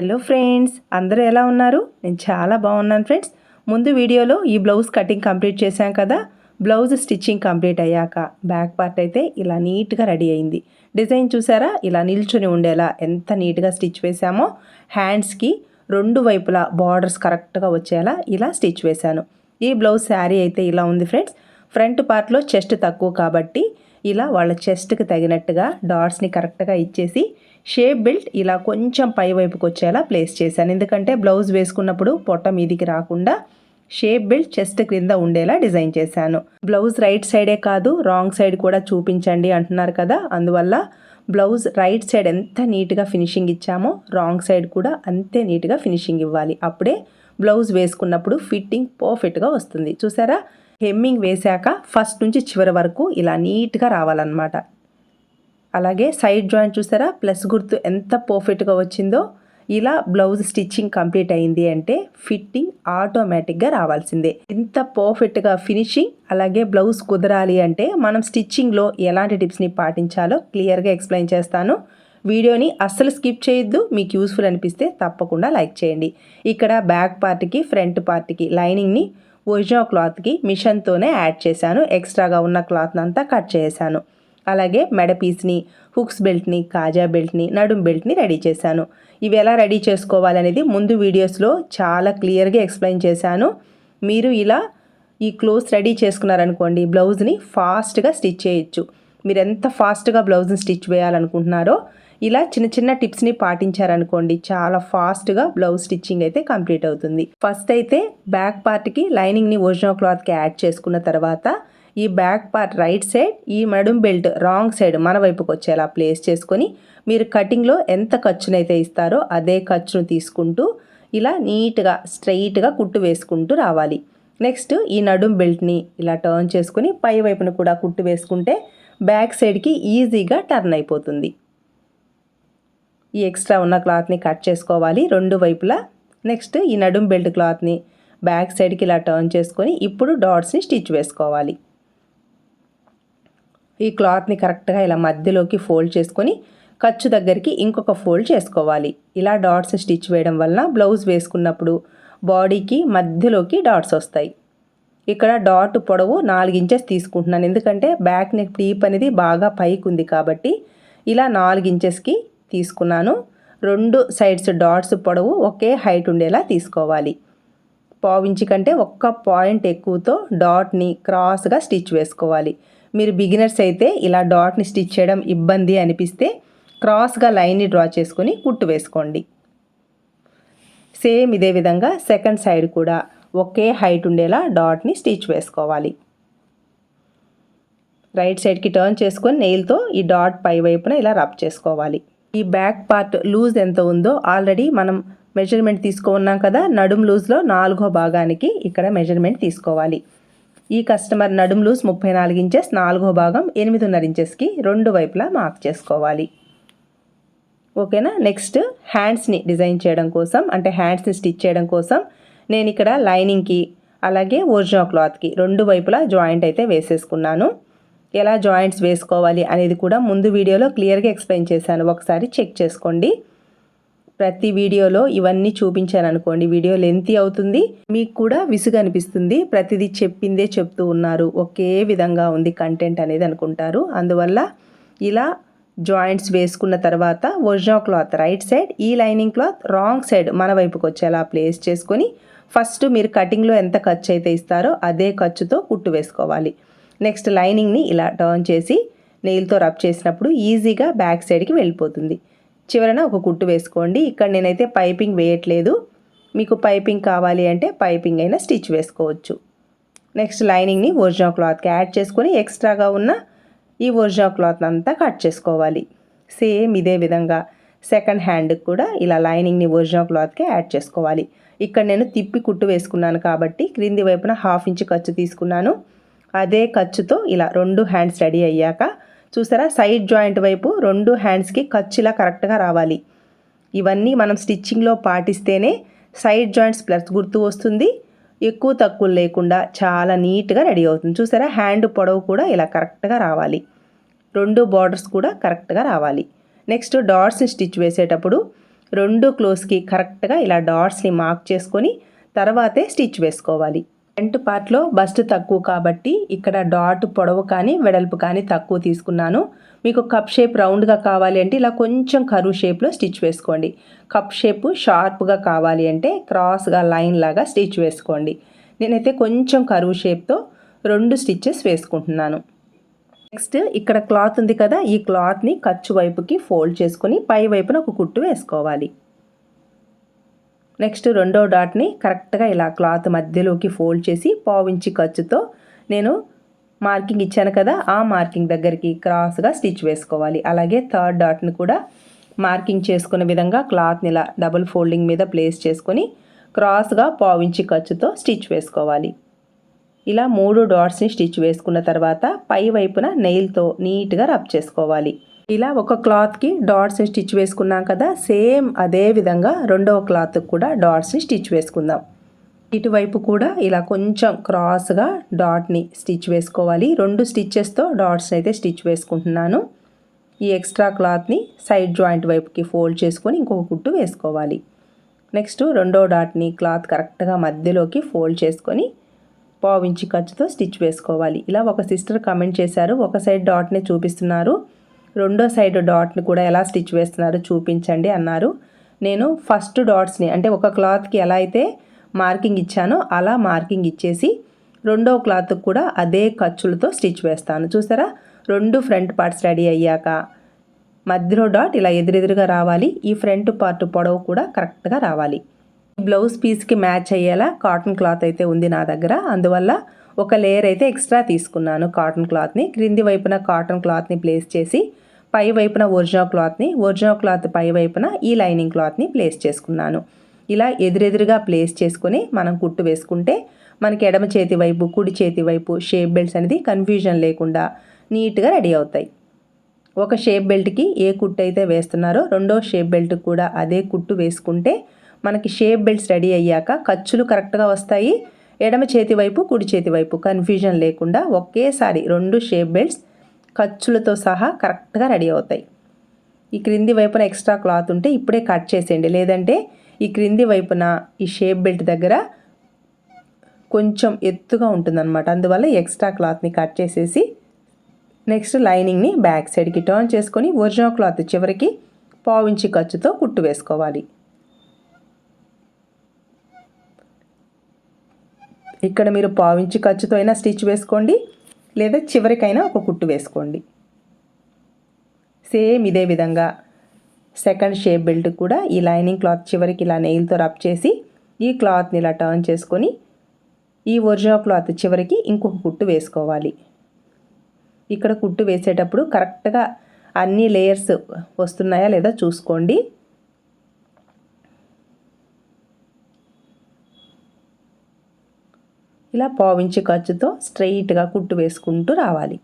Hello friends అందరూ ఎలా ఉన్నారు? నేను చాలా బాగున్నాను ఫ్రెండ్స్. ముందు వీడియోలో ఈ బ్లౌజ్ కటింగ్ కంప్లీట్ చేశాం కదా? బ్లౌజ్ స్టిచ్చింగ్ కంప్లీట్ అయ్యాక బ్యాక్ పార్ట్ అయితే ఇలా నీట్గా రెడీ అయింది. డిజైన్ చూసారా? ఇలా నిల్చుని ఉండేలా ఎంత నీట్గా స్టిచ్ వేసామో హ్యాండ్స్కి రెండు వైపులా బార్డర్స్ కరెక్ట్గా వచ్చేలా ఇలా స్టిచ్ వేశాను. ఈ బ్లౌజ్ శారీ అయితే ఇలా ఉంది ఫ్రెండ్స్. ఫ్రంట్ పార్ట్లో చెస్ట్ తక్కువ కాబట్టి ఇలా వాళ్ళ చెస్ట్కి తగినట్టుగా డాట్స్ని కరెక్ట్గా ఇచ్చేసి షేప్ బెల్ట్ ఇలా కొంచెం పై వైపుకి వచ్చేలా ప్లేస్ చేశాను. ఎందుకంటే బ్లౌజ్ వేసుకున్నప్పుడు పొట్ట మీదికి రాకుండా షేప్ బెల్ట్ చెస్ట్ క్రింద ఉండేలా డిజైన్ చేశాను. బ్లౌజ్ రైట్ సైడే కాదు రాంగ్ సైడ్ కూడా చూపించండి అంటున్నారు కదా. అందువల్ల బ్లౌజ్ రైట్ సైడ్ ఎంత నీట్గా ఫినిషింగ్ ఇచ్చామో రాంగ్ సైడ్ కూడా అంతే నీట్గా ఫినిషింగ్ ఇవ్వాలి. అప్పుడే బ్లౌజ్ వేసుకున్నప్పుడు ఫిట్టింగ్ పర్ఫెక్ట్గా వస్తుంది. చూసారా? హెమ్మింగ్ వేశాక ఫస్ట్ నుంచి చివరి వరకు ఇలా నీట్గా రావాలన్నమాట. అలాగే సైడ్ జాయింట్ చూసారా? ప్లస్ గుర్తు ఎంత పర్ఫెక్ట్గా వచ్చిందో. ఇలా బ్లౌజ్ స్టిచ్చింగ్ కంప్లీట్ అయింది అంటే ఫిట్టింగ్ ఆటోమేటిక్గా రావాల్సిందే. ఇంత పర్ఫెక్ట్గా ఫినిషింగ్ అలాగే బ్లౌజ్ కుదరాలి అంటే మనం స్టిచ్చింగ్లో ఎలాంటి టిప్స్ని పాటించాలో క్లియర్గా ఎక్స్ప్లెయిన్ చేస్తాను. వీడియోని అస్సలు స్కిప్ చేయొద్దు. మీకు యూస్ఫుల్ అనిపిస్తే తప్పకుండా లైక్ చేయండి. ఇక్కడ బ్యాక్ పార్ట్కి ఫ్రంట్ పార్ట్కి లైనింగ్ని ఒరిజినల్ క్లాత్కి మిషన్తోనే యాడ్ చేశాను. ఎక్స్ట్రాగా ఉన్న క్లాత్ని అంతా కట్ చేశాను అలాగే మెడ పీస్ని హుక్స్ బెల్ట్ని కాజా బెల్ట్ని నడుం బెల్ట్ని రెడీ చేశాను. ఇవి ఎలా రెడీ చేసుకోవాలనేది ముందు వీడియోస్లో చాలా క్లియర్గా ఎక్స్ప్లెయిన్ చేశాను. మీరు ఇలా ఈ క్లోత్స్ రెడీ చేసుకున్నారనుకోండి బ్లౌజ్ని ఫాస్ట్గా స్టిచ్ చేయొచ్చు. మీరు ఎంత ఫాస్ట్గా బ్లౌజ్ని స్టిచ్ వేయాలనుకుంటున్నారో ఇలా చిన్న చిన్న టిప్స్ని పాటించారనుకోండి చాలా ఫాస్ట్గా బ్లౌజ్ స్టిచ్చింగ్ అయితే కంప్లీట్ అవుతుంది. ఫస్ట్ అయితే బ్యాక్ పార్ట్కి లైనింగ్ని ఒరిజినల్ క్లాత్కి యాడ్ చేసుకున్న తర్వాత ఈ బ్యాక్ పార్ట్ రైట్ సైడ్ ఈ మడుం బెల్ట్ రాంగ్ సైడ్ మన వైపుకి వచ్చేలా ప్లేస్ చేసుకొని మీరు కటింగ్లో ఎంత ఖర్చునైతే ఇస్తారో అదే ఖర్చును తీసుకుంటూ ఇలా నీట్గా స్ట్రైట్గా కుట్టు వేసుకుంటూ రావాలి. నెక్స్ట్ ఈ నడుం బెల్ట్ని ఇలా టర్న్ చేసుకుని పై వైపున కూడా కుట్టు వేసుకుంటే బ్యాక్ సైడ్కి ఈజీగా టర్న్ అయిపోతుంది. ఈ ఎక్స్ట్రా ఉన్న క్లాత్ని కట్ చేసుకోవాలి రెండు వైపులా. నెక్స్ట్ ఈ నడుం బెల్ట్ క్లాత్ని బ్యాక్ సైడ్కి ఇలా టర్న్ చేసుకొని ఇప్పుడు డాట్స్ని స్టిచ్ వేసుకోవాలి. ఈ క్లాత్ని కరెక్ట్గా ఇలా మధ్యలోకి ఫోల్డ్ చేసుకొని ఖర్చు దగ్గరికి ఇంకొక ఫోల్డ్ చేసుకోవాలి. ఇలా డాట్స్ స్టిచ్ వేయడం వలన బ్లౌజ్ వేసుకున్నప్పుడు బాడీకి మధ్యలోకి డాట్స్ వస్తాయి. ఇక్కడ డాట్ పొడవు నాలుగు ఇంచెస్ తీసుకుంటున్నాను. ఎందుకంటే బ్యాక్ నెక్ డీప్ అనేది బాగా పైకి ఉంది కాబట్టి ఇలా నాలుగు ఇంచెస్కి తీసుకున్నాను. రెండు సైడ్స్ డాట్స్ పొడవు ఒకే హైట్ ఉండేలా తీసుకోవాలి. పావించి కంటే ఒక్క పాయింట్ ఎక్కువతో డాట్ని క్రాస్గా స్టిచ్ వేసుకోవాలి. మీరు బిగినర్స్ అయితే ఇలా డాట్ని స్టిచ్ చేయడం ఇబ్బంది అనిపిస్తే క్రాస్గా లైన్ని డ్రా చేసుకొని కుట్టు వేసుకోండి. సేమ్ ఇదే విధంగా సెకండ్ సైడ్ కూడా ఒకే హైట్ ఉండేలా డాట్ని స్టిచ్ వేసుకోవాలి. రైట్ సైడ్కి టర్న్ చేసుకొని నెయిల్తో ఈ డాట్ పై వైపున ఇలా రబ్ చేసుకోవాలి. ఈ బ్యాక్ పార్ట్ లూజ్ ఎంత ఉందో ఆల్రెడీ మనం మెజర్మెంట్ తీసుకున్నాం కదా నడుం లూజ్లో నాలుగో భాగానికి ఇక్కడ మెజర్మెంట్ తీసుకోవాలి. ఈ కస్టమర్ నడుం లూజ్ ముప్పై నాలుగు ఇంచెస్ నాలుగో భాగం ఎనిమిదిన్నర ఇంచెస్కి రెండు వైపులా మార్క్ చేసుకోవాలి. ఓకేనా? నెక్స్ట్ హ్యాండ్స్ని డిజైన్ చేయడం కోసం అంటే హ్యాండ్స్ని స్టిచ్ చేయడం కోసం నేను ఇక్కడ లైనింగ్కి అలాగే ఒరిజినల్ క్లాత్కి రెండు వైపులా జాయింట్ అయితే వేసేసుకున్నాను. ఎలా జాయింట్స్ వేసుకోవాలి అనేది కూడా ముందు వీడియోలో క్లియర్గా ఎక్స్ప్లెయిన్ చేశాను. ఒకసారి చెక్ చేసుకోండి. ప్రతి వీడియోలో ఇవన్నీ చూపించాను అనుకోండి వీడియో లెంతీ అవుతుంది. మీకు కూడా విసుగు అనిపిస్తుంది. ప్రతిదీ చెప్పిందే చెప్తూ ఉన్నారు. ఒకే విధంగా ఉంది కంటెంట్ అనేది అనుకుంటారు. అందువల్ల ఇలా జాయింట్స్ వేసుకున్న తర్వాత ఒరిజినల్ క్లాత్ రైట్ సైడ్ ఈ లైనింగ్ క్లాత్ రాంగ్ సైడ్ మన వైపుకి వచ్చేలా ప్లేస్ చేసుకొని ఫస్ట్ మీరు కటింగ్లో ఎంత ఖర్చు అయితే ఇస్తారో అదే ఖర్చుతో కుట్టు వేసుకోవాలి. నెక్స్ట్ లైనింగ్ని ఇలా టర్న్ చేసి నెయిల్తో రబ్ చేసినప్పుడు ఈజీగా బ్యాక్ సైడ్కి వెళ్ళిపోతుంది. చివరన ఒక కుట్టు వేసుకోండి. ఇక్కడ నేనైతే పైపింగ్ వేయట్లేదు. మీకు పైపింగ్ కావాలి అంటే పైపింగ్ అయినా స్టిచ్ వేసుకోవచ్చు. నెక్స్ట్ లైనింగ్ని ఒరిజినల్ క్లాత్కి యాడ్ చేసుకొని ఎక్స్ట్రాగా ఉన్న ఈ ఒరిజినల్ క్లాత్ అంతా కట్ చేసుకోవాలి. సేమ్ ఇదే విధంగా సెకండ్ హ్యాండ్కి కూడా ఇలా లైనింగ్ని ఒరిజినల్ క్లాత్కి యాడ్ చేసుకోవాలి. ఇక్కడ నేను తిప్పి కుట్టు వేసుకున్నాను కాబట్టి క్రింది వైపున హాఫ్ ఇంచ్ ఖర్చు తీసుకున్నాను. అదే ఖర్చుతో ఇలా రెండు హ్యాండ్స్ రెడీ అయ్యాక చూసారా? సైడ్ జాయింట్ వైపు రెండు హ్యాండ్స్కి ఖర్చులా కరెక్ట్గా రావాలి. ఇవన్నీ మనం స్టిచ్చింగ్లో పాటిస్తేనే సైడ్ జాయింట్స్ ప్లస్ గుర్తు వస్తుంది. ఎక్కువ తక్కువ లేకుండా చాలా నీట్గా రెడీ అవుతుంది. చూసారా? హ్యాండ్ పొడవు కూడా ఇలా కరెక్ట్గా రావాలి. రెండు బార్డర్స్ కూడా కరెక్ట్గా రావాలి. నెక్స్ట్ డాట్స్ని స్టిచ్ వేసేటప్పుడు రెండు క్లోజ్కి కరెక్ట్గా ఇలా డాట్స్ని మార్క్ చేసుకొని తర్వాతే స్టిచ్ వేసుకోవాలి. ఫ్రంట్ పార్ట్లో బస్ట్ తక్కువ కాబట్టి ఇక్కడ డాట్ పొడవు కానీ వెడల్పు కానీ తక్కువ తీసుకున్నాను. మీకు కప్ షేప్ రౌండ్గా కావాలి అంటే ఇలా కొంచెం కరువు షేప్లో స్టిచ్ వేసుకోండి. కప్ షేప్ షార్ప్గా కావాలి అంటే క్రాస్గా లైన్ లాగా స్టిచ్ వేసుకోండి. నేనైతే కొంచెం కరువు షేప్తో రెండు స్టిచ్చెస్ వేసుకుంటున్నాను. నెక్స్ట్ ఇక్కడ క్లాత్ ఉంది కదా ఈ క్లాత్ని ఖర్చు వైపుకి ఫోల్డ్ చేసుకుని పై వైపున ఒక కుట్టు వేసుకోవాలి. నెక్స్ట్ రెండో డాట్ని కరెక్ట్గా ఇలా క్లాత్ మధ్యలోకి ఫోల్డ్ చేసి పావించి ఖర్చుతో నేను మార్కింగ్ ఇచ్చాను కదా ఆ మార్కింగ్ దగ్గరికి క్రాస్గా స్టిచ్ వేసుకోవాలి. అలాగే థర్డ్ డాట్ని కూడా మార్కింగ్ చేసుకునే విధంగా క్లాత్ని ఇలా డబుల్ ఫోల్డింగ్ మీద ప్లేస్ చేసుకొని క్రాస్గా పావించి ఖర్చుతో స్టిచ్ వేసుకోవాలి. ఇలా మూడు డాట్స్ని స్టిచ్ వేసుకున్న తర్వాత పై వైపున నెయిల్తో నీట్గా రబ్ చేసుకోవాలి. ఇలా ఒక క్లాత్కి డాట్స్ని స్టిచ్ వేసుకున్నాం కదా సేమ్ అదే విధంగా రెండవ క్లాత్కి కూడా డాట్స్ని స్టిచ్ వేసుకుందాం. ఇటువైపు కూడా ఇలా కొంచెం క్రాస్గా డాట్ని స్టిచ్ వేసుకోవాలి. రెండు స్టిచ్చెస్తో డాట్స్ అయితే స్టిచ్ వేసుకుంటున్నాను. ఈ ఎక్స్ట్రా క్లాత్ని సైడ్ జాయింట్ వైపుకి ఫోల్డ్ చేసుకొని ఇంకొక కుట్టు వేసుకోవాలి. నెక్స్ట్ రెండో డాట్ని క్లాత్ కరెక్ట్గా మధ్యలోకి ఫోల్డ్ చేసుకొని పావించి ఖర్చుతో స్టిచ్ వేసుకోవాలి. ఇలా ఒక సిస్టర్ కమెంట్ చేశారు. ఒక సైడ్ డాట్ని చూపిస్తున్నారు. రెండో సైడ్ డాట్ని కూడా ఎలా స్టిచ్ వేస్తున్నారో చూపించండి అన్నారు. నేను ఫస్ట్ డాట్స్ని అంటే ఒక క్లాత్కి ఎలా అయితే మార్కింగ్ ఇచ్చానో అలా మార్కింగ్ ఇచ్చేసి రెండో క్లాత్కి కూడా అదే ఖర్చులతో స్టిచ్ వేస్తాను. చూసారా? రెండు ఫ్రంట్ పార్ట్స్ రెడీ అయ్యాక మధ్యలో డాట్ ఇలా ఎదురెదురుగా రావాలి. ఈ ఫ్రంట్ పార్ట్ పొడవు కూడా కరెక్ట్గా రావాలి. బ్లౌజ్ పీస్కి మ్యాచ్ అయ్యేలా కాటన్ క్లాత్ అయితే ఉంది నా దగ్గర. అందువల్ల ఒక లేయర్ అయితే ఎక్స్ట్రా తీసుకున్నాను కాటన్ క్లాత్ని. క్రింది వైపున కాటన్ క్లాత్ని ప్లేస్ చేసి పై వైపున ఒరిజినల్ క్లాత్ని ఒరిజినల్ క్లాత్ పై వైపున ఈ లైనింగ్ క్లాత్ని ప్లేస్ చేసుకున్నాను. ఇలా ఎదురెదురుగా ప్లేస్ చేసుకుని మనం కుట్టు వేసుకుంటే మనకి ఎడమ చేతి వైపు కుడి చేతి వైపు షేప్ బెల్ట్స్ అనేది కన్ఫ్యూజన్ లేకుండా నీట్గా రెడీ అవుతాయి. ఒక షేప్ బెల్ట్కి ఏ కుట్టు అయితే వేస్తున్నారో రెండో షేప్ బెల్ట్ కూడా అదే కుట్టు వేసుకుంటే మనకి షేప్ బెల్ట్స్ రెడీ అయ్యాక ఖర్చులు కరెక్ట్గా వస్తాయి. ఎడమ చేతి వైపు కుడి చేతి వైపు కన్ఫ్యూజన్ లేకుండా ఒకేసారి రెండు షేప్ బెల్ట్స్ ఖర్చులతో సహా కరెక్ట్గా రెడీ అవుతాయి. ఈ క్రింది వైపున ఎక్స్ట్రా క్లాత్ ఉంటే ఇప్పుడే కట్ చేసేయండి. లేదంటే ఈ క్రింది వైపున ఈ షేప్ బెల్ట్ దగ్గర కొంచెం ఎత్తుగా ఉంటుందన్నమాట. అందువల్ల ఎక్స్ట్రా క్లాత్ని కట్ చేసేసి నెక్స్ట్ లైనింగ్ని బ్యాక్ సైడ్కి టర్న్ చేసుకొని ఒరిజినల్ క్లాత్ చివరికి పావించి ఖర్చుతో కుట్టు వేసుకోవాలి. ఇక్కడ మీరు పావించి ఖర్చుతో అయినా స్టిచ్ వేసుకోండి. లేదా చివరికైనా ఒక కుట్టు వేసుకోండి. సేమ్ ఇదే విధంగా సెకండ్ షేప్ బెల్ట్ కూడా ఈ లైనింగ్ క్లాత్ చివరికి ఇలా నెయిల్తో రబ్ చేసి ఈ క్లాత్ని ఇలా టర్న్ చేసుకొని ఈ ఒరిజినల్ క్లాత్ చివరికి ఇంకొక కుట్టు వేసుకోవాలి. ఇక్కడ కుట్టు వేసేటప్పుడు కరెక్ట్గా అన్ని లేయర్స్ వస్తున్నాయా లేదా చూసుకోండి. ఇలా పావించి ఖర్చుతో స్ట్రెయిట్గా కుట్టు వేసుకుంటూ రావాలి.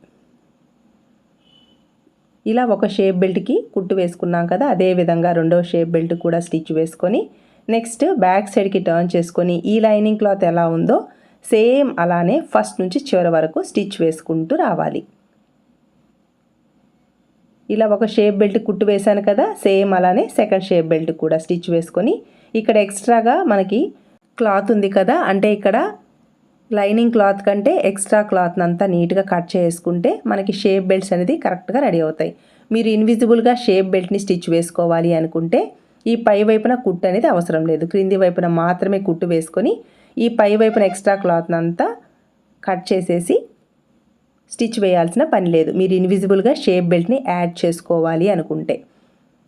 ఇలా ఒక షేప్ బెల్ట్కి కుట్టు వేసుకున్నాం కదా అదే విధంగా రెండవ షేప్ బెల్ట్ కూడా స్టిచ్ వేసుకొని నెక్స్ట్ బ్యాక్ సైడ్కి టర్న్ చేసుకొని ఈ లైనింగ్ క్లాత్ ఎలా ఉందో సేమ్ అలానే ఫస్ట్ నుంచి చివరి వరకు స్టిచ్ వేసుకుంటూ రావాలి. ఇలా ఒక షేప్ బెల్ట్ కుట్టు వేశాను కదా సేమ్ అలానే సెకండ్ షేప్ బెల్ట్ కూడా స్టిచ్ వేసుకొని ఇక్కడ ఎక్స్ట్రాగా మనకి క్లాత్ ఉంది కదా అంటే ఇక్కడ లైనింగ్ క్లాత్ కంటే ఎక్స్ట్రా క్లాత్ అంతా నీట్గా కట్ చేసుకుంటే మనకి షేప్ బెల్ట్స్ అనేది కరెక్ట్గా రెడీ అవుతాయి. మీరు ఇన్విజిబుల్గా షేప్ బెల్ట్ని స్టిచ్ వేసుకోవాలి అనుకుంటే ఈ పై వైపున కుట్టు అనేది అవసరం లేదు. క్రింది వైపున మాత్రమే కుట్టు వేసుకొని ఈ పై వైపున ఎక్స్ట్రా క్లాత్ అంతా కట్ చేసేసి స్టిచ్ వేయాల్సిన పని లేదు. మీరు ఇన్విజిబుల్గా షేప్ బెల్ట్ని యాడ్ చేసుకోవాలి అనుకుంటే.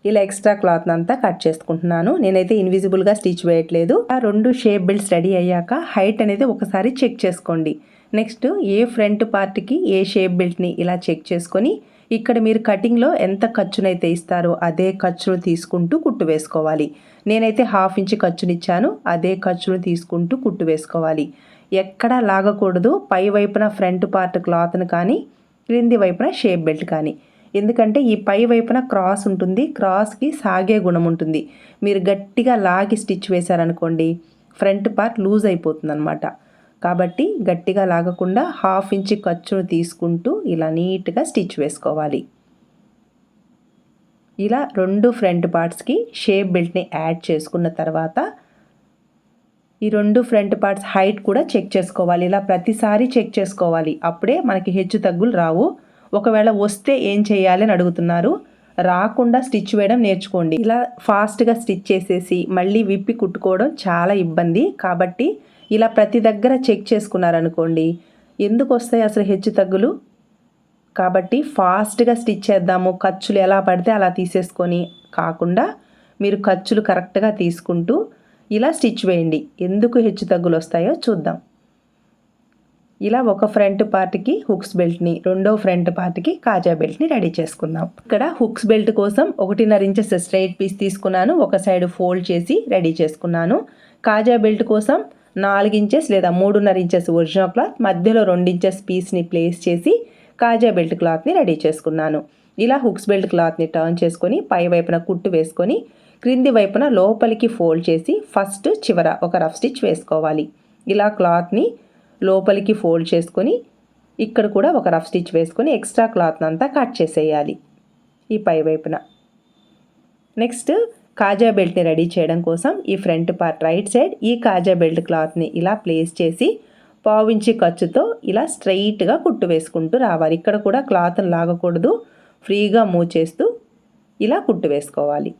ఇలా ఎక్స్ట్రా క్లాత్ అంతా కట్ చేసుకుంటున్నాను. నేనైతే ఇన్విజిబుల్గా స్టిచ్ వేయట్లేదు. ఆ రెండు షేప్ బెల్ట్స్ రెడీ అయ్యాక హైట్ అనేది ఒకసారి చెక్ చేసుకోండి. నెక్స్ట్ ఏ ఫ్రంట్ పార్ట్కి ఏ షేప్ బెల్ట్ని ఇలా చెక్ చేసుకొని ఇక్కడ మీరు కటింగ్లో ఎంత ఖర్చునైతే ఇస్తారో అదే ఖర్చును తీసుకుంటూ కుట్టు వేసుకోవాలి. నేనైతే హాఫ్ ఇంచ్ ఖర్చునిచ్చాను. అదే ఖర్చును తీసుకుంటూ కుట్టు వేసుకోవాలి. ఎక్కడా లాగకూడదు. పై వైపున ఫ్రంట్ పార్ట్ క్లాత్ను కానీ క్రింది వైపున షేప్ బెల్ట్ కానీ. ఎందుకంటే ఈ పై వైపున క్రాస్ ఉంటుంది క్రాస్కి సాగే గుణం ఉంటుంది. మీరు గట్టిగా లాగి స్టిచ్ వేశారనుకోండి ఫ్రంట్ పార్ట్ లూజ్ అయిపోతుంది అనమాట కాబట్టి గట్టిగా లాగకుండా హాఫ్ ఇంచ్ ఖర్చును తీసుకుంటూ ఇలా నీట్గా స్టిచ్ వేసుకోవాలి. ఇలా రెండు ఫ్రంట్ పార్ట్స్కి షేప్ బెల్ట్ని యాడ్ చేసుకున్న తర్వాత ఈ రెండు ఫ్రంట్ పార్ట్స్ హైట్ కూడా చెక్ చేసుకోవాలి. ఇలా ప్రతిసారి చెక్ చేసుకోవాలి. అప్పుడే మనకి హెచ్చు తగ్గులు రావు. ఒకవేళ వస్తే ఏం చేయాలి అని అడుగుతున్నారు. రాకుండా స్టిచ్ వేయడం నేర్చుకోండి. ఇలా ఫాస్ట్గా స్టిచ్ చేసేసి మళ్ళీ విప్పి కుట్టుకోవడం చాలా ఇబ్బంది. కాబట్టి ఇలా ప్రతి దగ్గర చెక్ చేసుకున్నారనుకోండి ఎందుకు వస్తాయి అసలు హెచ్చు తగ్గులు? కాబట్టి ఫాస్ట్గా స్టిచ్ చేద్దాము. ఖర్చులు ఎలా పడితే అలా తీసేసుకొని కాకుండా మీరు ఖర్చులు కరెక్ట్గా తీసుకుంటూ ఇలా స్టిచ్ వేయండి. ఎందుకు హెచ్చు తగ్గులు వస్తాయో చూద్దాం. ఇలా ఒక ఫ్రంట్ పార్ట్కి హుక్స్ బెల్ట్ని రెండో ఫ్రంట్ పార్ట్కి కాజా బెల్ట్ని రెడీ చేసుకుందాం. ఇక్కడ హుక్స్ బెల్ట్ కోసం ఒకటిన్నర ఇంచెస్ స్ట్రైట్ పీస్ తీసుకున్నాను ఒక సైడ్ ఫోల్డ్ చేసి రెడీ చేసుకున్నాను. కాజా బెల్ట్ కోసం నాలుగు ఇంచెస్ లేదా మూడున్నర ఇంచెస్ ఒరిజినల్ క్లాత్ మధ్యలో రెండు ఇంచెస్ పీస్ని ప్లేస్ చేసి కాజా బెల్ట్ క్లాత్ని రెడీ చేసుకున్నాను. ఇలా హుక్స్ బెల్ట్ క్లాత్ని టర్న్ చేసుకొని పై వైపున కుట్టు వేసుకొని క్రింది వైపున లోపలికి ఫోల్డ్ చేసి ఫస్ట్ చివర ఒక రఫ్ స్టిచ్ వేసుకోవాలి. ఇలా క్లాత్ని లోపలికి ఫోల్డ్ చేసుకొని ఇక్కడ కూడా ఒక రఫ్ స్టిచ్ వేసుకొని ఎక్స్ట్రా క్లాత్ని అంతా కట్ చేసేయాలి ఈ పై వైపున. నెక్స్ట్ కాజా బెల్ట్ని రెడీ చేయడం కోసం ఈ ఫ్రంట్ పార్ట్ రైట్ సైడ్ ఈ కాజా బెల్ట్ క్లాత్ని ఇలా ప్లేస్ చేసి పావించి ఖర్చుతో ఇలా స్ట్రైట్గా కుట్టు వేసుకుంటూ రావాలి. ఇక్కడ కూడా క్లాత్ని లాగకూడదు. ఫ్రీగా మూవ్ చేస్తూ ఇలా కుట్టు వేసుకోవాలి.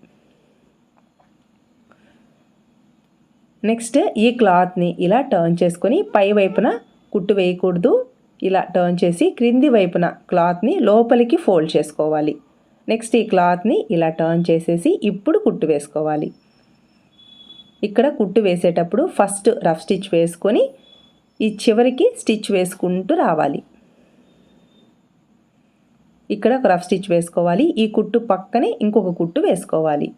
నెక్స్ట్ ఈ క్లాత్ని ఇలా టర్న్ చేసుకొని పై వైపున కుట్టు వేయకూడదు. ఇలా టర్న్ చేసి క్రింది వైపున క్లాత్ని లోపలికి ఫోల్డ్ చేసుకోవాలి. నెక్స్ట్ ఈ క్లాత్ని ఇలా టర్న్ చేసేసి ఇప్పుడు కుట్టు వేసుకోవాలి. ఇక్కడ కుట్టు వేసేటప్పుడు ఫస్ట్ రఫ్ స్టిచ్ వేసుకొని ఈ చివరికి స్టిచ్ వేసుకుంటూ రావాలి. ఇక్కడ ఒక రఫ్ స్టిచ్ వేసుకోవాలి. ఈ కుట్టు పక్కనే ఇంకొక కుట్టు వేసుకోవాలి.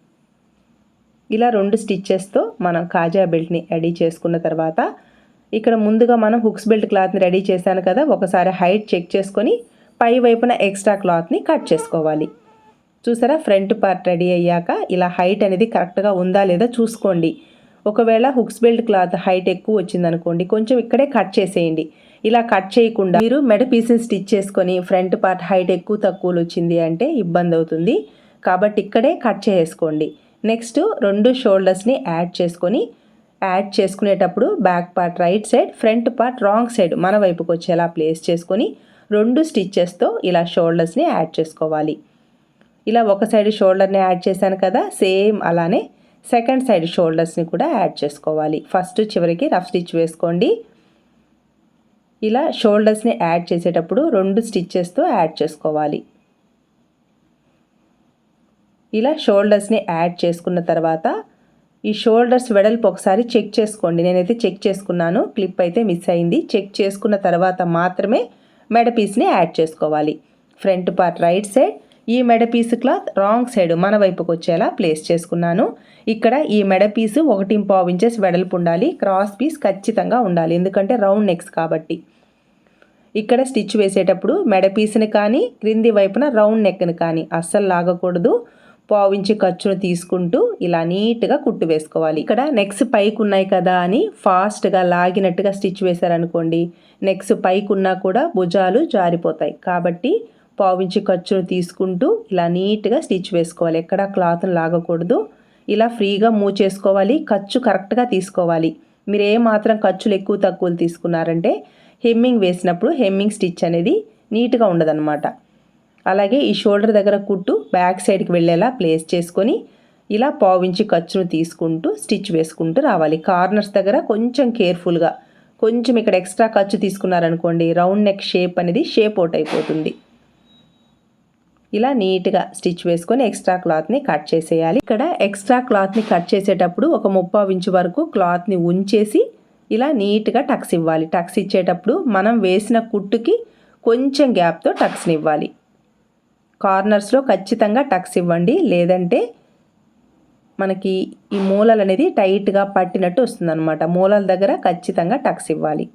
ఇలా రెండు స్టిచ్చెస్తో మనం కాజా బెల్ట్ని రెడీ చేసుకున్న తర్వాత ఇక్కడ ముందుగా మనం హుక్స్ బెల్ట్ క్లాత్ని రెడీ చేశాను కదా ఒకసారి హైట్ చెక్ చేసుకొని పై వైపున ఎక్స్ట్రా క్లాత్ని కట్ చేసుకోవాలి. చూసారా ఫ్రంట్ పార్ట్ రెడీ అయ్యాక ఇలా హైట్ అనేది కరెక్ట్గా ఉందా లేదా చూసుకోండి. ఒకవేళ హుక్స్ బెల్ట్ క్లాత్ హైట్ ఎక్కువ వచ్చిందనుకోండి కొంచెం ఇక్కడే కట్ చేసేయండి. ఇలా కట్ చేయకుండా మీరు మెడ పీసెస్ స్టిచ్ చేసుకొని ఫ్రంట్ పార్ట్ హైట్ ఎక్కువ తక్కువలు వచ్చింది అంటే ఇబ్బంది అవుతుంది. కాబట్టి ఇక్కడే కట్ చేసుకోండి. నెక్స్ట్ రెండు షోల్డర్స్ని యాడ్ చేసుకొని యాడ్ చేసుకునేటప్పుడు back part right side front part wrong side మన వైపుకి వచ్చేలా ప్లేస్ చేసుకొని రెండు స్టిచ్చెస్తో ఇలా షోల్డర్స్ని యాడ్ చేసుకోవాలి. ఇలా ఒక సైడ్ షోల్డర్ని యాడ్ చేశాను కదా సేమ్ అలానే సెకండ్ సైడ్ షోల్డర్స్ని కూడా యాడ్ చేసుకోవాలి. ఫస్ట్ చివరికి రఫ్ స్టిచ్ వేసుకోండి. ఇలా షోల్డర్స్ని యాడ్ చేసేటప్పుడు రెండు స్టిచ్చెస్తో యాడ్ చేసుకోవాలి. ఇలా షోల్డర్స్ని యాడ్ చేసుకున్న తర్వాత ఈ షోల్డర్స్ వెడల్పు ఒకసారి చెక్ చేసుకోండి. నేనైతే చెక్ చేసుకున్నాను. క్లిప్ అయితే మిస్ అయింది. చెక్ చేసుకున్న తర్వాత మాత్రమే మెడ పీస్ని యాడ్ చేసుకోవాలి. ఫ్రంట్ పార్ట్ రైట్ సైడ్ ఈ మెడ పీస్ క్లాత్ రాంగ్ సైడ్ మన వైపుకు వచ్చేలా ప్లేస్ చేసుకున్నాను. ఇక్కడ ఈ మెడ పీసు ఒకటి పావు ఇంచెస్ వెడల్పు ఉండాలి. క్రాస్ పీస్ ఖచ్చితంగా ఉండాలి. ఎందుకంటే రౌండ్ నెక్స్ కాబట్టి. ఇక్కడ స్టిచ్ వేసేటప్పుడు మెడ పీస్ని కానీ క్రింది వైపున రౌండ్ నెక్ని కానీ అస్సలు లాగకూడదు. పావించి ఖర్చును తీసుకుంటూ ఇలా నీట్గా కుట్టు వేసుకోవాలి. ఇక్కడ నెక్స్ పైకి ఉన్నాయి కదా అని ఫాస్ట్గా లాగినట్టుగా స్టిచ్ వేశారనుకోండి నెక్స్ పైకి ఉన్నా కూడా భుజాలు జారిపోతాయి. కాబట్టి పావించి ఖర్చును తీసుకుంటూ ఇలా నీట్గా స్టిచ్ వేసుకోవాలి. ఎక్కడ క్లాత్ను లాగకూడదు. ఇలా ఫ్రీగా మూవ్ చేసుకోవాలి. ఖర్చు కరెక్ట్గా తీసుకోవాలి. మీరు ఏ మాత్రం ఖర్చులు ఎక్కువ తక్కువలు తీసుకున్నారంటే హెమ్మింగ్ వేసినప్పుడు హెమ్మింగ్ స్టిచ్ అనేది నీట్గా ఉండదన్నమాట. అలాగే ఈ షోల్డర్ దగ్గర కుట్టు బ్యాక్ సైడ్కి వెళ్ళేలా ప్లేస్ చేసుకొని ఇలా పావించి ఖర్చును తీసుకుంటూ స్టిచ్ వేసుకుంటూ రావాలి. కార్నర్స్ దగ్గర కొంచెం కేర్ఫుల్గా కొంచెం ఇక్కడ ఎక్స్ట్రా ఖర్చు తీసుకున్నారనుకోండి రౌండ్ నెక్ షేప్ అనేది షేప్ అవుట్ అయిపోతుంది. ఇలా నీట్గా స్టిచ్ వేసుకొని ఎక్స్ట్రా క్లాత్ని కట్ చేసేయాలి. ఇక్కడ ఎక్స్ట్రా క్లాత్ని కట్ చేసేటప్పుడు ఒక ముప్పై ఇంచు వరకు క్లాత్ని ఉంచేసి ఇలా నీట్గా టక్స్ ఇవ్వాలి. టక్స్ ఇచ్చేటప్పుడు మనం వేసిన కుట్టుకి కొంచెం గ్యాప్తో టక్స్ని ఇవ్వాలి. కార్నర్స్లో ఖచ్చితంగా టక్స్ ఇవ్వండి. లేదంటే మనకి ఈ మూలలు అనేది టైట్గా పట్టినట్టు వస్తుందన్నమాట. మూలల దగ్గర ఖచ్చితంగా టక్స్ ఇవ్వాలి.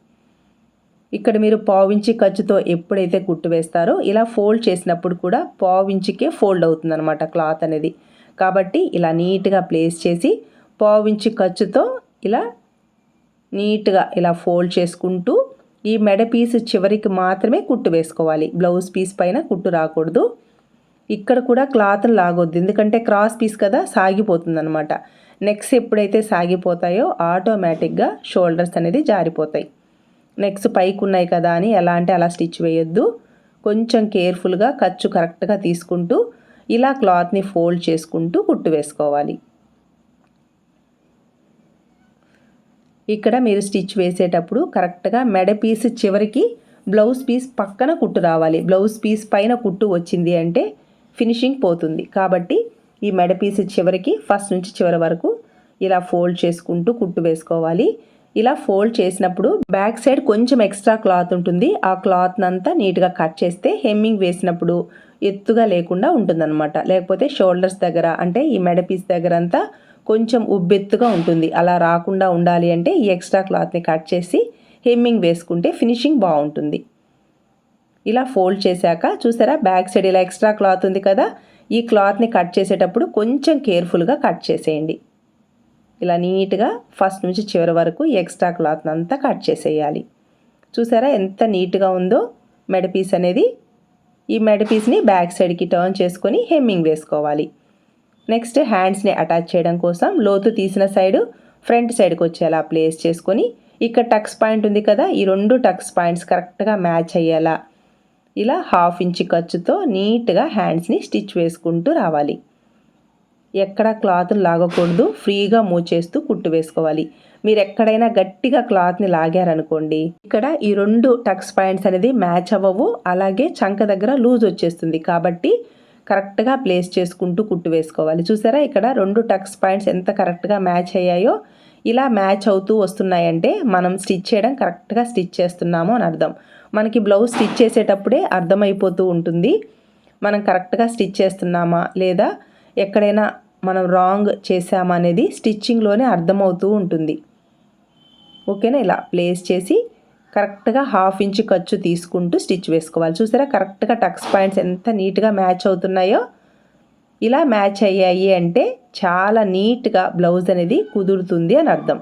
ఇక్కడ మీరు పావించి ఖర్చుతో ఎప్పుడైతే కుట్టు వేస్తారో ఇలా ఫోల్డ్ చేసినప్పుడు కూడా పావించికే ఫోల్డ్ అవుతుంది అనమాట క్లాత్ అనేది. కాబట్టి ఇలా నీట్గా ప్లేస్ చేసి పావించి ఖర్చుతో ఇలా నీట్గా ఇలా ఫోల్డ్ చేసుకుంటూ ఈ మెడ పీస్ చివరికి మాత్రమే కుట్టు వేసుకోవాలి. బ్లౌజ్ పీస్ పైన కుట్టు రాకూడదు. ఇక్కడ కూడా క్లాత్ని లాగొద్దు. ఎందుకంటే క్రాస్ పీస్ కదా సాగిపోతుంది అనమాట నెక్స్ ఎప్పుడైతే సాగిపోతాయో ఆటోమేటిక్గా షోల్డర్స్ అనేది జారిపోతాయి. నెక్స్ పైకి ఉన్నాయి కదా అని ఎలా అంటే అలా స్టిచ్ వేయొద్దు. కొంచెం కేర్ఫుల్గా ఖర్చు కరెక్ట్గా తీసుకుంటూ ఇలా క్లాత్ని ఫోల్డ్ చేసుకుంటూ కుట్టు వేసుకోవాలి. ఇక్కడ మీరు స్టిచ్ వేసేటప్పుడు కరెక్ట్గా మెడ పీస్ చివరికి బ్లౌజ్ పీస్ పక్కన కుట్టు రావాలి. బ్లౌజ్ పీస్ పైన కుట్టు వచ్చింది అంటే ఫినిషింగ్ పోతుంది. కాబట్టి ఈ మెడ పీస్ చివరికి ఫస్ట్ నుంచి చివరి వరకు ఇలా ఫోల్డ్ చేసుకుంటూ కుట్టు వేసుకోవాలి. ఇలా ఫోల్డ్ చేసినప్పుడు బ్యాక్ సైడ్ కొంచెం ఎక్స్ట్రా క్లాత్ ఉంటుంది. ఆ క్లాత్ అంతా నీట్గా కట్ చేస్తే హెమ్మింగ్ వేసినప్పుడు ఎత్తుగా లేకుండా ఉంటుందన్నమాట. లేకపోతే షోల్డర్స్ దగ్గర అంటే ఈ మెడ పీస్ దగ్గర అంతా కొంచెం ఉబ్బెత్తుగా ఉంటుంది. అలా రాకుండా ఉండాలి అంటే ఈ ఎక్స్ట్రా క్లాత్ని కట్ చేసి హెమ్మింగ్ వేసుకుంటే ఫినిషింగ్ బాగుంటుంది. ఇలా ఫోల్డ్ చేశాక చూసారా? బ్యాక్ సైడ్ ఇలా ఎక్స్ట్రా క్లాత్ ఉంది కదా? ఈ క్లాత్ని కట్ చేసేటప్పుడు కొంచెం కేర్ఫుల్గా కట్ చేసేయండి. ఇలా నీట్గా ఫస్ట్ నుంచి చివరి వరకు ఎక్స్ట్రా క్లాత్ అంతా కట్ చేసేయాలి. చూసారా ఎంత నీట్గా ఉందో? మెడ పీస్ అనేది ఈ మెడ పీస్ని బ్యాక్ సైడ్కి టర్న్ చేసుకొని హెమ్మింగ్ వేసుకోవాలి. నెక్స్ట్ హ్యాండ్స్ని అటాచ్ చేయడం కోసం లోతు తీసిన సైడ్ ఫ్రంట్ సైడ్కి వచ్చేలా ప్లేస్ చేసుకొని ఇక్కడ టక్స్ పాయింట్ ఉంది కదా? ఈ రెండు టక్స్ పాయింట్స్ కరెక్ట్గా మ్యాచ్ అయ్యేలా ఇలా హాఫ్ ఇంచ్ ఖర్చుతో నీట్గా హ్యాండ్స్ని స్టిచ్ వేసుకుంటూ రావాలి. ఎక్కడ క్లాత్ లాగకూడదు ఫ్రీగా మూవ్ చేస్తూ కుట్టు వేసుకోవాలి. మీరు ఎక్కడైనా గట్టిగా క్లాత్ని లాగారనుకోండి ఇక్కడ ఈ రెండు టక్స్ పాయింట్స్ అనేది మ్యాచ్ అవ్వవు అలాగే చంక దగ్గర లూజ్ వచ్చేస్తుంది. కాబట్టి కరెక్ట్గా ప్లేస్ చేసుకుంటూ కుట్టు వేసుకోవాలి. చూసారా ఇక్కడ రెండు టక్స్ పాయింట్స్ ఎంత కరెక్ట్గా మ్యాచ్ అయ్యాయో? ఇలా మ్యాచ్ అవుతూ వస్తున్నాయంటే మనం స్టిచ్ చేయడం కరెక్ట్గా స్టిచ్ చేస్తున్నాము అని అర్థం. మనకి బ్లౌజ్ స్టిచ్ చేసేటప్పుడే అర్థమైపోతూ ఉంటుంది. మనం కరెక్ట్గా స్టిచ్ చేస్తున్నామా? లేదా ఎక్కడైనా మనం రాంగ్ చేసామా అనేది స్టిచ్చింగ్లోనే అర్థమవుతూ ఉంటుంది. ఓకేనా? ఇలా ప్లేస్ చేసి కరెక్ట్గా హాఫ్ ఇంచ్ ఖర్చు తీసుకుంటూ స్టిచ్ వేసుకోవాలి. చూసారా? కరెక్ట్గా టక్స్ పాయింట్స్ ఎంత నీట్గా మ్యాచ్ అవుతున్నాయో? ఇలా మ్యాచ్ అయ్యాయి అంటే చాలా నీట్గా బ్లౌజ్ అనేది కుదురుతుంది అని అర్థం.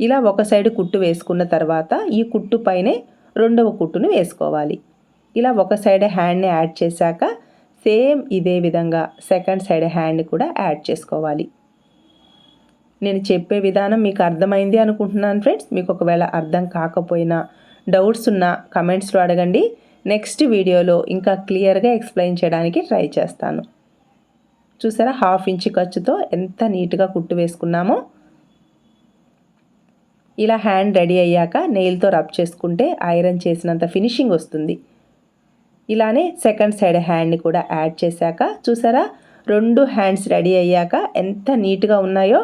ఇలా ఒక సైడ్ కుట్టు వేసుకున్న తర్వాత ఈ కుట్టు పైనే రెండవ కుట్టును వేసుకోవాలి. ఇలా ఒక సైడ్ హ్యాండ్ని యాడ్ చేశాక సేమ్ ఇదే విధంగా సెకండ్ సైడ్ హ్యాండ్ కూడా యాడ్ చేసుకోవాలి. నేను చెప్పే విధానం మీకు అర్థమైంది అనుకుంటున్నాను ఫ్రెండ్స్. మీకు ఒకవేళ అర్థం కాకపోయినా డౌట్స్ ఉన్న కమెంట్స్లో అడగండి. నెక్స్ట్ వీడియోలో ఇంకా క్లియర్గా ఎక్స్ప్లెయిన్ చేయడానికి ట్రై చేస్తాను. చూసారా హాఫ్ ఇంచ్ ఖర్చుతో ఎంత నీట్గా కుట్టు వేసుకున్నామో? ఇలా హ్యాండ్ రెడీ అయ్యాక నెయిల్తో రబ్ చేసుకుంటే ఐరన్ చేసినంత ఫినిషింగ్ వస్తుంది. ఇలానే సెకండ్ సైడ్ హ్యాండ్ని కూడా యాడ్ చేశాక చూసారా? రెండు హ్యాండ్స్ రెడీ అయ్యాక ఎంత నీట్గా ఉన్నాయో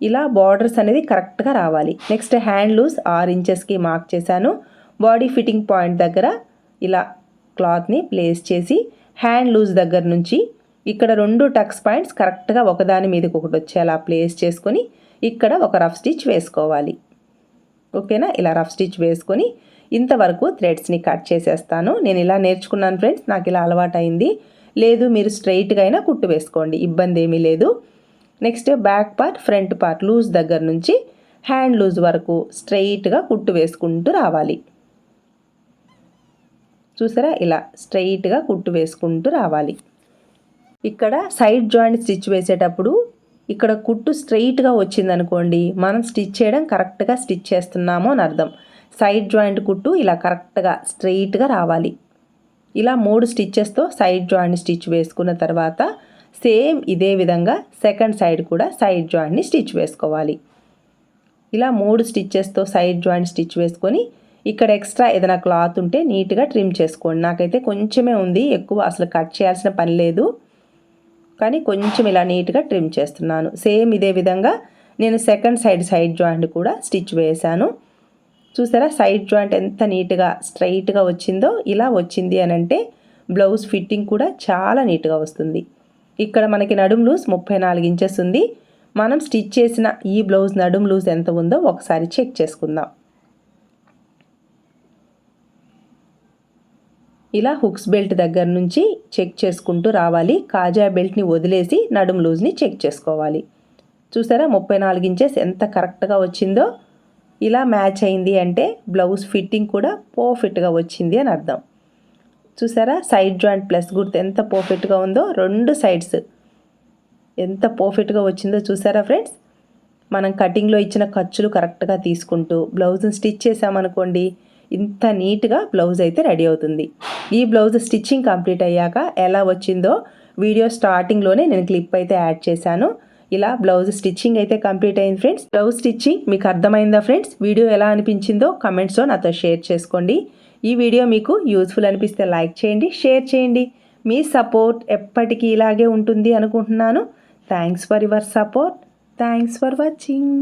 ఇలా బార్డర్స్ అనేది కరెక్ట్గా రావాలి. నెక్స్ట్ హ్యాండ్ లూస్ ఆరు ఇంచెస్కి మార్క్ చేశాను. బాడీ ఫిట్టింగ్ పాయింట్ దగ్గర ఇలా క్లాత్ని ప్లేస్ చేసి హ్యాండ్ లూజ్ దగ్గర నుంచి ఇక్కడ రెండు టక్స్ పాయింట్స్ కరెక్ట్గా ఒకదాని మీదకి ఒకటి వచ్చేలా ప్లేస్ చేసుకొని ఇక్కడ ఒక రఫ్ స్టిచ్ వేసుకోవాలి. ఓకేనా? ఇలా రఫ్ స్టిచ్ వేసుకొని ఇంతవరకు థ్రెడ్స్ని కట్ చేసేస్తాను. నేను ఇలా నేర్చుకున్నాను ఫ్రెండ్స్ నాకు ఇలా అలవాటైంది. లేదు మీరు స్ట్రైట్గా అయినా కుట్టు వేసుకోండి ఇబ్బంది ఏమీ లేదు. Next back part front part loose దగ్గర నుంచి హ్యాండ్ లూజ్ వరకు స్ట్రైట్గా కుట్టు వేసుకుంటూ రావాలి. చూసారా? ఇలా స్ట్రైట్గా కుట్టు వేసుకుంటూ రావాలి. ఇక్కడ సైడ్ జాయింట్ స్టిచ్ వేసేటప్పుడు ఇక్కడ కుట్టు స్ట్రెయిట్గా వచ్చిందనుకోండి మనం స్టిచ్ చేయడం కరెక్ట్గా స్టిచ్ చేస్తున్నాము అని అర్థం. సైడ్ జాయింట్ కుట్టు ఇలా కరెక్ట్గా స్ట్రెయిట్గా రావాలి. ఇలా మూడు స్టిచ్చెస్తో సైడ్ జాయింట్ స్టిచ్ వేసుకున్న తర్వాత సేమ్ ఇదే విధంగా సెకండ్ సైడ్ కూడా సైడ్ జాయింట్ని స్టిచ్ వేసుకోవాలి. ఇలా మూడు స్టిచ్చెస్తో సైడ్ జాయింట్ స్టిచ్ వేసుకొని ఇక్కడ ఎక్స్ట్రా ఏదైనా క్లాత్ ఉంటే నీట్గా ట్రిమ్ చేసుకోండి. నాకైతే కొంచెమే ఉంది ఎక్కువ అసలు కట్ చేయాల్సిన పని లేదు. కానీ కొంచెం ఇలా నీట్గా ట్రిమ్ చేస్తున్నాను. సేమ్ ఇదే విధంగా నేను సెకండ్ సైడ్ సైడ్ జాయింట్ కూడా స్టిచ్ వేశాను. చూసారా? సైడ్ జాయింట్ ఎంత నీట్గా స్ట్రైట్గా వచ్చిందో ఇలా వచ్చింది అని అంటే బ్లౌజ్ ఫిట్టింగ్ కూడా చాలా నీట్గా వస్తుంది. ఇక్కడ మనకి నడుం లూజ్ ముప్పై నాలుగు ఇంచెస్ ఉంది. మనం స్టిచ్ చేసిన ఈ బ్లౌజ్ నడుం లూజ్ ఎంత ఉందో ఒకసారి చెక్ చేసుకుందాం. ఇలా హుక్స్ బెల్ట్ దగ్గర నుంచి చెక్ చేసుకుంటూ రావాలి. కాజా బెల్ట్ని వదిలేసి నడుం లూజ్ని చెక్ చేసుకోవాలి. చూసారా ముప్పై నాలుగు ఇంచెస్ ఎంత కరెక్ట్గా వచ్చిందో? ఇలా మ్యాచ్ అయింది అంటే బ్లౌజ్ ఫిట్టింగ్ కూడా పర్ఫెక్ట్గా వచ్చింది అని అర్థం. చూసారా సైడ్ జాయింట్ ప్లస్ గుర్తు ఎంత పర్ఫెక్ట్గా ఉందో? రెండు సైడ్స్. ఎంత పర్ఫెక్ట్గా వచ్చిందో చూసారా ఫ్రెండ్స్? మనం కటింగ్లో ఇచ్చిన ఖర్చులు కరెక్ట్గా తీసుకుంటూ బ్లౌజ్ని స్టిచ్ చేసామనుకోండి ఇంత నీట్గా బ్లౌజ్ అయితే రెడీ అవుతుంది. ఈ బ్లౌజ్ స్టిచ్చింగ్ కంప్లీట్ అయ్యాక ఎలా వచ్చిందో వీడియో స్టార్టింగ్లోనే నేను క్లిప్ అయితే యాడ్ చేశాను. ఇలా బ్లౌజ్ స్టిచ్చింగ్ అయితే కంప్లీట్ అయింది ఫ్రెండ్స్. బ్లౌజ్ స్టిచ్చింగ్ మీకు అర్థమైందా ఫ్రెండ్స్? వీడియో ఎలా అనిపించిందో కమెంట్స్లో నాతో షేర్ చేసుకోండి. ఈ వీడియో మీకు యూజ్ఫుల్ అనిపిస్తే లైక్ చేయండి షేర్ చేయండి. మీ సపోర్ట్ ఎప్పటికీ ఇలాగే ఉంటుంది అనుకుంటున్నాను. Thanks for your support thanks for watching